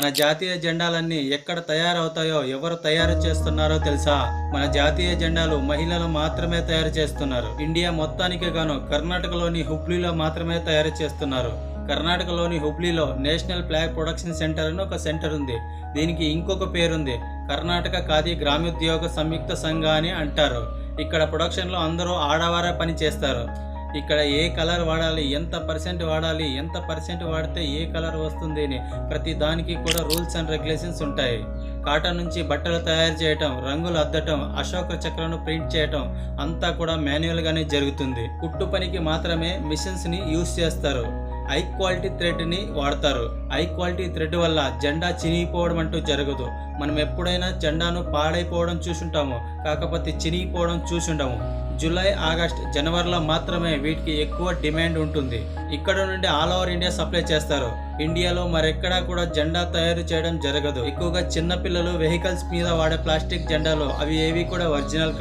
మన జాతీయ జెండాలన్నీ ఎక్కడ తయారవుతాయో ఎవరు తయారు చేస్తున్నారో తెలుసా? మన జాతీయ జెండాలు మహిళలు మాత్రమే తయారు చేస్తున్నారు. ఇండియా మొత్తానికి గాను కర్ణాటకలోని హుబ్లీలో మాత్రమే తయారు చేస్తున్నారు. కర్ణాటకలోని హుబ్లీలో నేషనల్ ఫ్లాగ్ ప్రొడక్షన్ సెంటర్ అని ఒక సెంటర్ ఉంది. దీనికి ఇంకొక పేరుంది. కర్ణాటక ఖాదీ గ్రామోద్యోగ సంయుక్త సంఘ అని అంటారు. ఇక్కడ ప్రొడక్షన్లో అందరూ ఆడవారే పని చేస్తారు ఇక్కడ ఏ కలర్ వాడాలి ఎంత పర్సెంట్ వాడాలి ఎంత పర్సెంట్ వాడితే ఏ కలర్ వస్తుంది అని ప్రతి దానికి కూడా రూల్స్ అండ్ రెగ్యులేషన్స్ ఉంటాయి. కాటన్ నుంచి బట్టలు తయారు చేయటం రంగులు అద్దటం అశోక చక్రను ప్రింట్ చేయటం అంతా కూడా మాన్యువల్గానే జరుగుతుంది. కుట్టు పనికి మాత్రమే మిషన్స్ని యూస్ చేస్తారు. హై క్వాలిటీ థ్రెడ్ని వాడతారు. హై క్వాలిటీ థ్రెడ్ వల్ల జెండా చినిగిపోవడం అంటూ జరగదు. మనం ఎప్పుడైనా జెండాను పాడైపోవడం చూసుంటాము. కాకపోతే చినిగిపోవడం చూసుంటాము జూలై ఆగస్ట్ జనవరిలో మాత్రమే వీటికి ఎక్కువ డిమాండ్ ఉంటుంది. ఇక్కడ నుండి ఆల్ ఓవర్ ఇండియా సప్లై చేస్తారు. ఇండియాలో మరెక్కడా కూడా జెండా తయారు చేయడం జరగదు. ఎక్కువగా చిన్న పిల్లలు వెహికల్స్ మీద వాడే ప్లాస్టిక్ జెండాలు అవి ఏవి కూడా ఒరిజినల్ కాదు.